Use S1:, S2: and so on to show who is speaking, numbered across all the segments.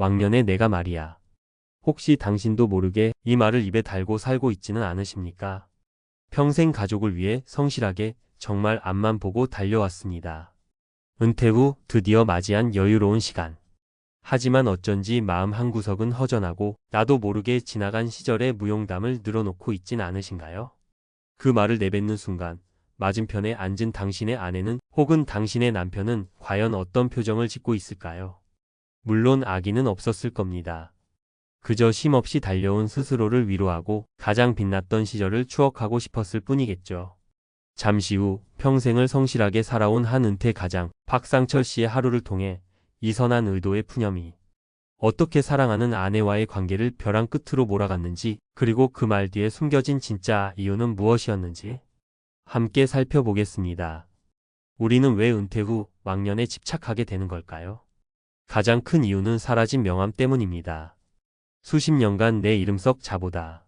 S1: 왕년에 내가 말이야. 혹시 당신도 모르게 이 말을 입에 달고 살고 있지는 않으십니까? 평생 가족을 위해 성실하게 정말 앞만 보고 달려왔습니다. 은퇴 후 드디어 맞이한 여유로운 시간. 하지만 어쩐지 마음 한구석은 허전하고 나도 모르게 지나간 시절의 무용담을 늘어놓고 있진 않으신가요? 그 말을 내뱉는 순간 맞은편에 앉은 당신의 아내는 혹은 당신의 남편은 과연 어떤 표정을 짓고 있을까요? 물론 아기는 없었을 겁니다. 그저 쉼없이 달려온 스스로를 위로하고 가장 빛났던 시절을 추억하고 싶었을 뿐이겠죠. 잠시 후 평생을 성실하게 살아온 한 은퇴 가장 박상철 씨의 하루를 통해 이 선한 의도의 푸념이 어떻게 사랑하는 아내와의 관계를 벼랑 끝으로 몰아갔는지 그리고 그 말 뒤에 숨겨진 진짜 이유는 무엇이었는지 함께 살펴보겠습니다. 우리는 왜 은퇴 후 왕년에 집착하게 되는 걸까요? 가장 큰 이유는 사라진 명함 때문입니다. 수십 년간 내 이름 썩 자보다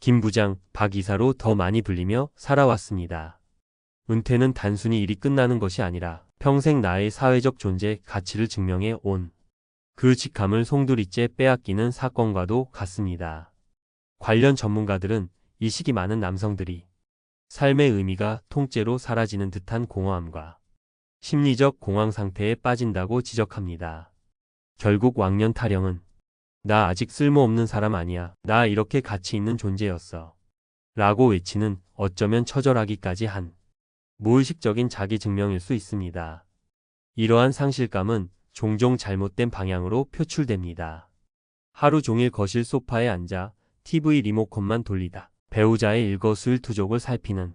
S1: 김 부장, 박 이사로 더 많이 불리며 살아왔습니다. 은퇴는 단순히 일이 끝나는 것이 아니라 평생 나의 사회적 존재 가치를 증명해 온 그 직함을 송두리째 빼앗기는 사건과도 같습니다. 관련 전문가들은 이 시기 많은 남성들이 삶의 의미가 통째로 사라지는 듯한 공허함과 심리적 공황 상태에 빠진다고 지적합니다. 결국 왕년 타령은 나 아직 쓸모없는 사람 아니야. 나 이렇게 가치 있는 존재였어. 라고 외치는 어쩌면 처절하기까지 한 무의식적인 자기 증명일 수 있습니다. 이러한 상실감은 종종 잘못된 방향으로 표출됩니다. 하루 종일 거실 소파에 앉아 TV 리모컨만 돌리다 배우자의 일거수일투족을 살피는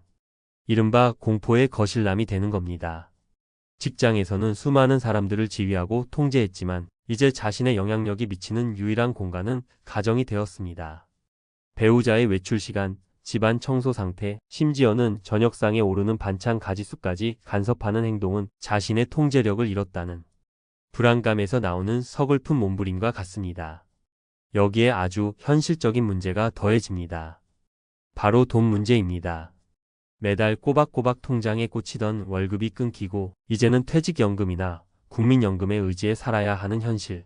S1: 이른바 공포의 거실남이 되는 겁니다. 직장에서는 수많은 사람들을 지휘하고 통제했지만 이제 자신의 영향력이 미치는 유일한 공간은 가정이 되었습니다. 배우자의 외출 시간, 집안 청소 상태, 심지어는 저녁상에 오르는 반찬 가지수까지 간섭하는 행동은 자신의 통제력을 잃었다는 불안감에서 나오는 서글픈 몸부림과 같습니다. 여기에 아주 현실적인 문제가 더해집니다. 바로 돈 문제입니다. 매달 꼬박꼬박 통장에 꽂히던 월급이 끊기고 이제는 퇴직연금이나 국민연금에 의지해 살아야 하는 현실.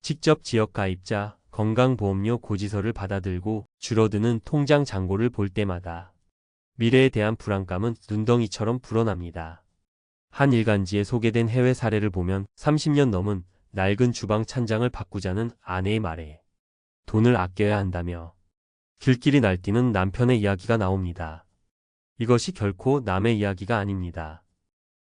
S1: 직접 지역 가입자, 건강보험료 고지서를 받아들고 줄어드는 통장 잔고를 볼 때마다 미래에 대한 불안감은 눈덩이처럼 불어납니다. 한 일간지에 소개된 해외 사례를 보면 30년 넘은 낡은 주방 찬장을 바꾸자는 아내의 말에 돈을 아껴야 한다며 길길이 날뛰는 남편의 이야기가 나옵니다. 이것이 결코 남의 이야기가 아닙니다.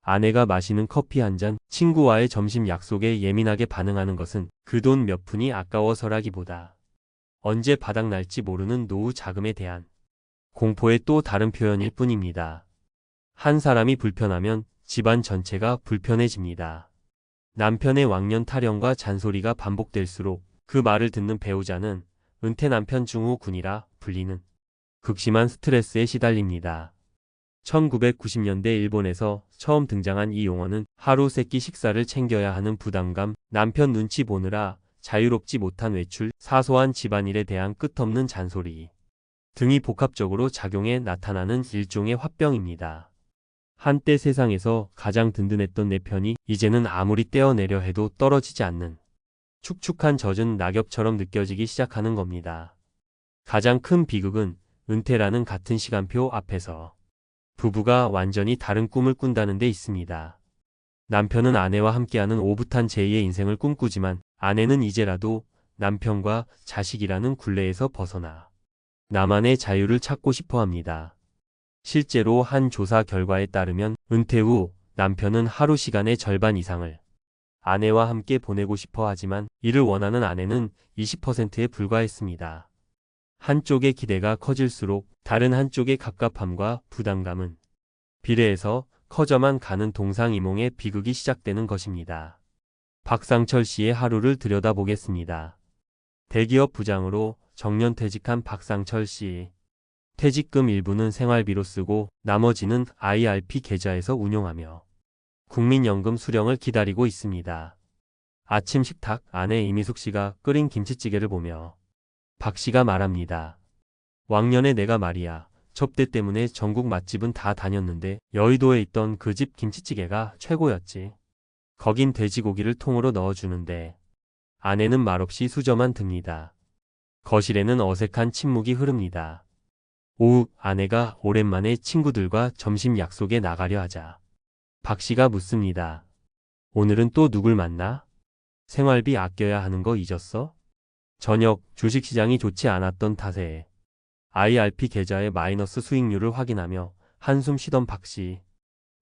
S1: 아내가 마시는 커피 한 잔, 친구와의 점심 약속에 예민하게 반응하는 것은 그 돈 몇 푼이 아까워서라기보다 언제 바닥날지 모르는 노후 자금에 대한 공포의 또 다른 표현일 뿐입니다. 한 사람이 불편하면 집안 전체가 불편해집니다. 남편의 왕년 타령과 잔소리가 반복될수록 그 말을 듣는 배우자는 은퇴 남편 중후군이라 불리는 극심한 스트레스에 시달립니다. 1990년대 일본에서 처음 등장한 이 용어는 하루 세끼 식사를 챙겨야 하는 부담감, 남편 눈치 보느라 자유롭지 못한 외출, 사소한 집안일에 대한 끝없는 잔소리 등이 복합적으로 작용해 나타나는 일종의 화병입니다. 한때 세상에서 가장 든든했던 내 편이 이제는 아무리 떼어내려 해도 떨어지지 않는 축축한 젖은 낙엽처럼 느껴지기 시작하는 겁니다. 가장 큰 비극은 은퇴라는 같은 시간표 앞에서 부부가 완전히 다른 꿈을 꾼다는 데 있습니다. 남편은 아내와 함께하는 오붓한 제2의 인생을 꿈꾸지만 아내는 이제라도 남편과 자식이라는 굴레에서 벗어나 나만의 자유를 찾고 싶어 합니다. 실제로 한 조사 결과에 따르면 은퇴 후 남편은 하루 시간의 절반 이상을 아내와 함께 보내고 싶어 하지만 이를 원하는 아내는 20%에 불과했습니다. 한쪽의 기대가 커질수록 다른 한쪽의 갑갑함과 부담감은 비례해서 커져만 가는 동상이몽의 비극이 시작되는 것입니다. 박상철 씨의 하루를 들여다보겠습니다. 대기업 부장으로 정년 퇴직한 박상철 씨. 퇴직금 일부는 생활비로 쓰고 나머지는 IRP 계좌에서 운용하며 국민연금 수령을 기다리고 있습니다. 아침 식탁 아내 이미숙 씨가 끓인 김치찌개를 보며 박 씨가 말합니다. 왕년에 내가 말이야. 접대 때문에 전국 맛집은 다 다녔는데 여의도에 있던 그 집 김치찌개가 최고였지. 거긴 돼지고기를 통으로 넣어주는데 아내는 말없이 수저만 듭니다. 거실에는 어색한 침묵이 흐릅니다. 오후 아내가 오랜만에 친구들과 점심 약속에 나가려 하자. 박 씨가 묻습니다. 오늘은 또 누굴 만나? 생활비 아껴야 하는 거 잊었어? 저녁 주식시장이 좋지 않았던 탓에 IRP 계좌의 마이너스 수익률을 확인하며 한숨 쉬던 박 씨.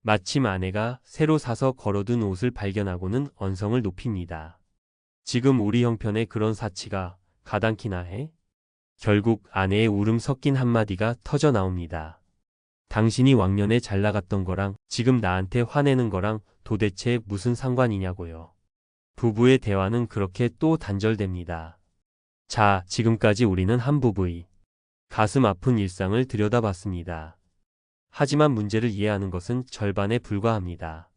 S1: 마침 아내가 새로 사서 걸어둔 옷을 발견하고는 언성을 높입니다. 지금 우리 형편에 그런 사치가 가당키나 해? 결국 아내의 울음 섞인 한마디가 터져 나옵니다. 당신이 왕년에 잘 나갔던 거랑 지금 나한테 화내는 거랑 도대체 무슨 상관이냐고요. 부부의 대화는 그렇게 또 단절됩니다. 자, 지금까지 우리는 한 부부의 가슴 아픈 일상을 들여다봤습니다. 하지만 문제를 이해하는 것은 절반에 불과합니다.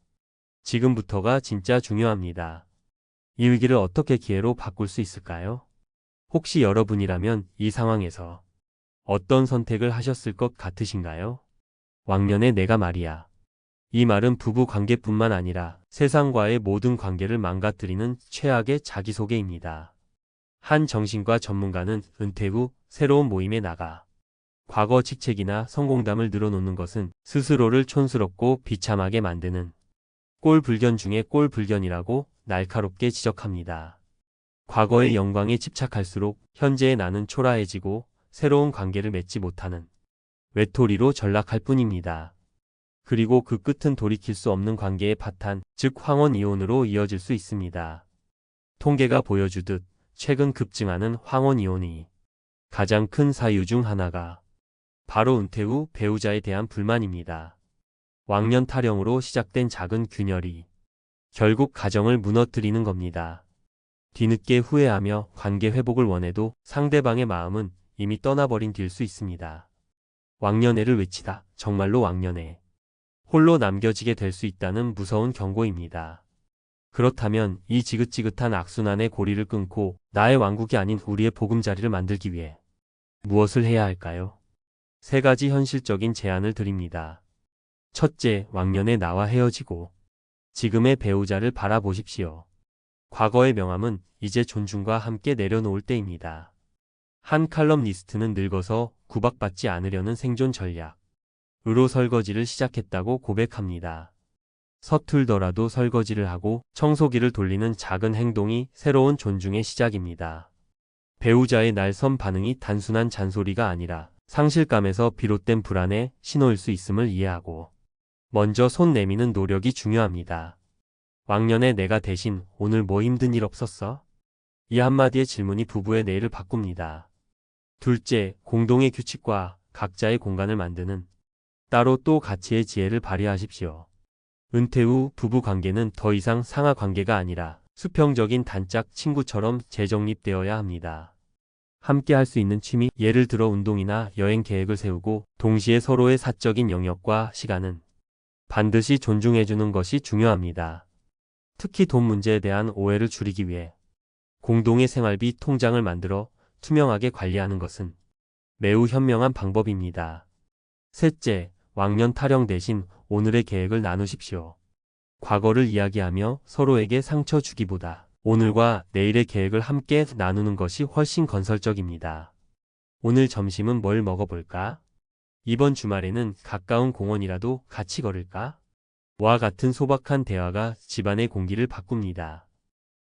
S1: 지금부터가 진짜 중요합니다. 이 위기를 어떻게 기회로 바꿀 수 있을까요? 혹시 여러분이라면 이 상황에서 어떤 선택을 하셨을 것 같으신가요? 왕년의 내가 말이야. 이 말은 부부 관계뿐만 아니라 세상과의 모든 관계를 망가뜨리는 최악의 자기소개입니다. 한 정신과 전문가는 은퇴 후 새로운 모임에 나가 과거 직책이나 성공담을 늘어놓는 것은 스스로를 촌스럽고 비참하게 만드는 꼴불견 중에 꼴불견이라고 날카롭게 지적합니다. 과거의 영광에 집착할수록 현재의 나는 초라해지고 새로운 관계를 맺지 못하는 외톨이로 전락할 뿐입니다. 그리고 그 끝은 돌이킬 수 없는 관계의 파탄, 즉 황혼 이혼으로 이어질 수 있습니다. 통계가 보여주듯 최근 급증하는 황혼 이혼이 가장 큰 사유 중 하나가 바로 은퇴 후 배우자에 대한 불만입니다. 왕년 타령으로 시작된 작은 균열이 결국 가정을 무너뜨리는 겁니다. 뒤늦게 후회하며 관계 회복을 원해도 상대방의 마음은 이미 떠나버린 뒤일 수 있습니다. 왕년애를 외치다 정말로 왕년애. 홀로 남겨지게 될 수 있다는 무서운 경고입니다. 그렇다면 이 지긋지긋한 악순환의 고리를 끊고 나의 왕국이 아닌 우리의 보금자리를 만들기 위해 무엇을 해야 할까요? 세 가지 현실적인 제안을 드립니다. 첫째, 왕년에 나와 헤어지고 지금의 배우자를 바라보십시오. 과거의 명함은 이제 존중과 함께 내려놓을 때입니다. 한 칼럼니스트는 늙어서 구박받지 않으려는 생존 전략 으로 설거지를 시작했다고 고백합니다. 서툴더라도 설거지를 하고 청소기를 돌리는 작은 행동이 새로운 존중의 시작입니다. 배우자의 날선 반응이 단순한 잔소리가 아니라 상실감에서 비롯된 불안의 신호일 수 있음을 이해하고 먼저 손 내미는 노력이 중요합니다. 왕년에 내가 대신 오늘 뭐 힘든 일 없었어? 이 한마디의 질문이 부부의 내일을 바꿉니다. 둘째, 공동의 규칙과 각자의 공간을 만드는 따로 또 가치의 지혜를 발휘하십시오. 은퇴 후 부부 관계는 더 이상 상하 관계가 아니라 수평적인 단짝 친구처럼 재정립되어야 합니다. 함께 할 수 있는 취미, 예를 들어 운동이나 여행 계획을 세우고 동시에 서로의 사적인 영역과 시간은 반드시 존중해주는 것이 중요합니다. 특히 돈 문제에 대한 오해를 줄이기 위해 공동의 생활비 통장을 만들어 투명하게 관리하는 것은 매우 현명한 방법입니다. 셋째, 왕년 타령 대신 오늘의 계획을 나누십시오. 과거를 이야기하며 서로에게 상처 주기보다 오늘과 내일의 계획을 함께 나누는 것이 훨씬 건설적입니다. 오늘 점심은 뭘 먹어볼까? 이번 주말에는 가까운 공원이라도 같이 걸을까? 와 같은 소박한 대화가 집안의 공기를 바꿉니다.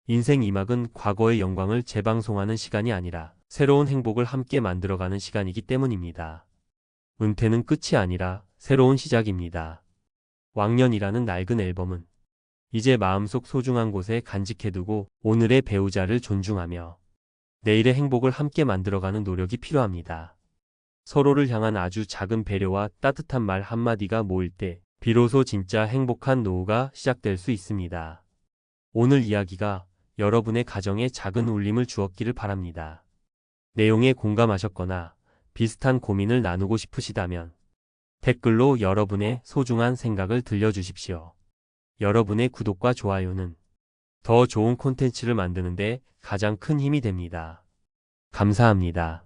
S1: 인생 이막은 과거의 영광을 재방송하는 시간이 아니라 새로운 행복을 함께 만들어가는 시간이기 때문입니다. 은퇴는 끝이 아니라 새로운 시작입니다. 왕년이라는 낡은 앨범은 이제 마음속 소중한 곳에 간직해두고 오늘의 배우자를 존중하며 내일의 행복을 함께 만들어가는 노력이 필요합니다. 서로를 향한 아주 작은 배려와 따뜻한 말 한마디가 모일 때 비로소 진짜 행복한 노후가 시작될 수 있습니다. 오늘 이야기가 여러분의 가정에 작은 울림을 주었기를 바랍니다. 내용에 공감하셨거나 비슷한 고민을 나누고 싶으시다면 댓글로 여러분의 소중한 생각을 들려주십시오. 여러분의 구독과 좋아요는 더 좋은 콘텐츠를 만드는데 가장 큰 힘이 됩니다. 감사합니다.